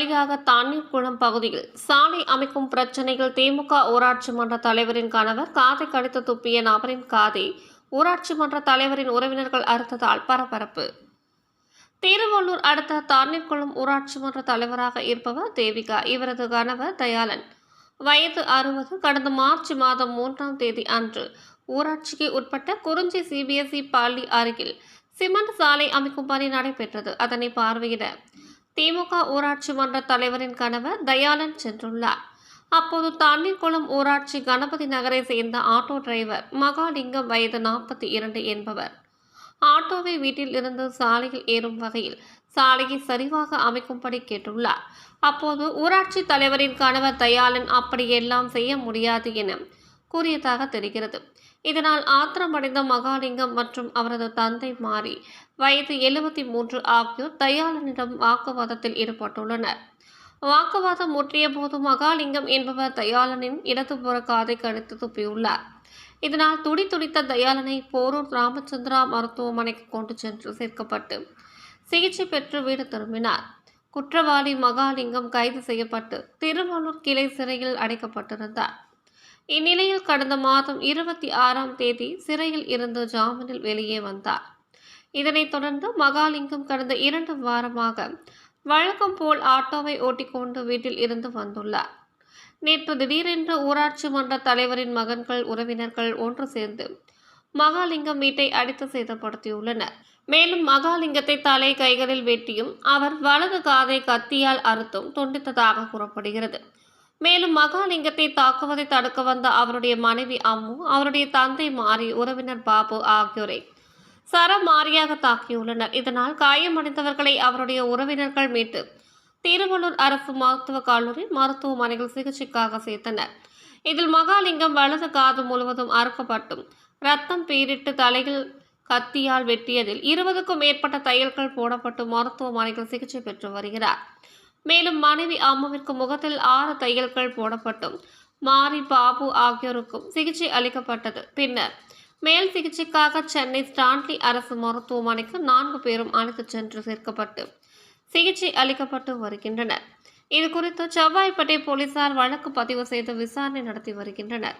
வழியாக தண்ணீர்குளம் பகுதியில் சாலை அமைக்கும் பிரச்சனையில் திமுக ஊராட்சி மன்ற தலைவரின் கணவர் காதை கடித்து துப்பிய நபரின் காதை ஊராட்சி மன்ற தலைவரின் உறவினர்கள் அறுத்ததால் பரபரப்பு. திருவள்ளூர் அடுத்த தண்ணீர்குளம் ஊராட்சி மன்ற தலைவராக இருப்பவர் தேவிகா. இவரது கணவர் தயாளன். வயது அறுபது கடந்த மார்ச் மாதம் மூன்றாம் தேதி அன்று ஊராட்சிக்கு உட்பட்ட குறிஞ்சி சிபிஎஸ்இ பள்ளி அருகில் சிமெண்ட் சாலை அமைக்கும் பணி நடைபெற்றது. அதனை பார்வையிட திமுக ஊராட்சி மன்ற தலைவரின் கணவர் தயாளன் சென்றுள்ளார். அப்போது தண்ணீர்குளம் ஊராட்சி கணபதி நகரை சேர்ந்த ஆட்டோ டிரைவர் மகாலிங்கம் வயது நாற்பத்தி இரண்டு என்பவர். ஆட்டோவை வீட்டில் இருந்து சாலையில் ஏறும் வகையில் சாலையை சரிவாக அமைக்கும்படி கேட்டுள்ளார். அப்போது ஊராட்சி தலைவரின் கணவர் தயாளன் அப்படியெல்லாம் செய்ய முடியாது என கூறியதாக தெரிகிறது. இதனால் ஆத்திரமடைந்த மகாலிங்கம் மற்றும் அவரது தந்தை மாறி வயது எழுபத்தி மூன்று ஆகியோர் தயாளனிடம் வாக்குவாதத்தில் ஈடுபட்டுள்ளனர். வாக்குவாதம் முற்றிய போது மகாலிங்கம் என்பவர் தயாளனின் இடதுபுற காதை கடித்து துப்பியுள்ளார். இதனால் துடி துடித்த தயாளனை போரூர் ராமச்சந்திரா மருத்துவமனைக்கு கொண்டு சென்று சேர்க்கப்பட்டு சிகிச்சை பெற்று வீடு திரும்பினார். குற்றவாளி மகாலிங்கம் கைது செய்யப்பட்டு திருவள்ளூர் கிளை சிறையில் அடைக்கப்பட்டிருந்தார். இந்நிலையில் கடந்த மாதம் இருபத்தி ஆறாம் தேதி சிறையில் இருந்து ஜாமீனில் வெளியே வந்தார். இதனைத் தொடர்ந்து மகாலிங்கம் கடந்த இரண்டு வாரமாக வழக்கம் போல் ஆட்டோவை ஓட்டிக்கொண்டு வீட்டில் இருந்து வந்துள்ளார். நேற்று திடீரென்று ஊராட்சி மன்ற தலைவரின் மகன்கள் உறவினர்கள் ஒன்று சேர்ந்து மகாலிங்கம் வீட்டை அடித்து சேதப்படுத்தியுள்ளனர். மேலும் மகாலிங்கத்தை தலை கைகளில் வெட்டியும் அவர் வலது காதை கத்தியால் அறுத்தும் துண்டித்ததாக கூறப்படுகிறது. மேலும் மகாலிங்கத்தை தாக்குவதை தடுக்க வந்த அவருடைய மனைவி அம்மு அவருடைய தந்தை மாரி உறவினர் பாபு ஆகியோரை சரமாரியாக தாக்கியுள்ளனர். இதனால் காயமடைந்தவர்களை அவருடைய உறவினர்கள் மீட்டு திருவள்ளூர் அரசு மருத்துவக் கல்லூரி மருத்துவமனையில் சிகிச்சைக்காக சேர்த்தனர். இதில் மகாலிங்கம் வலது காது முழுவதும் அறுக்கப்பட்டும். ரத்தம் பீரிட்டு தலையில் கத்தியால் வெட்டியதில் இருபதுக்கும் மேற்பட்ட தையல்கள் போடப்பட்டு மருத்துவமனையில் சிகிச்சை பெற்று வருகிறார். மேலும் மனைவி அம்மாவிற்கு முகத்தில் ஆறு தையல்கள் போடப்பட்டும். மாரி பாபு ஆகியோருக்கும் சிகிச்சை அளிக்கப்பட்டது. பின்னர் மேல் சிகிச்சைக்காக சென்னை ஸ்டான்லி அரசு மருத்துவமனைக்கு நான்கு பேரும் அழைத்துச் சென்று சேர்க்கப்பட்டு சிகிச்சை அளிக்கப்பட்டு வருகின்றனர். இது குறித்து செவ்வாய்ப்பேட்டை போலீசார் வழக்கு பதிவு செய்து விசாரணை நடத்தி வருகின்றனர்.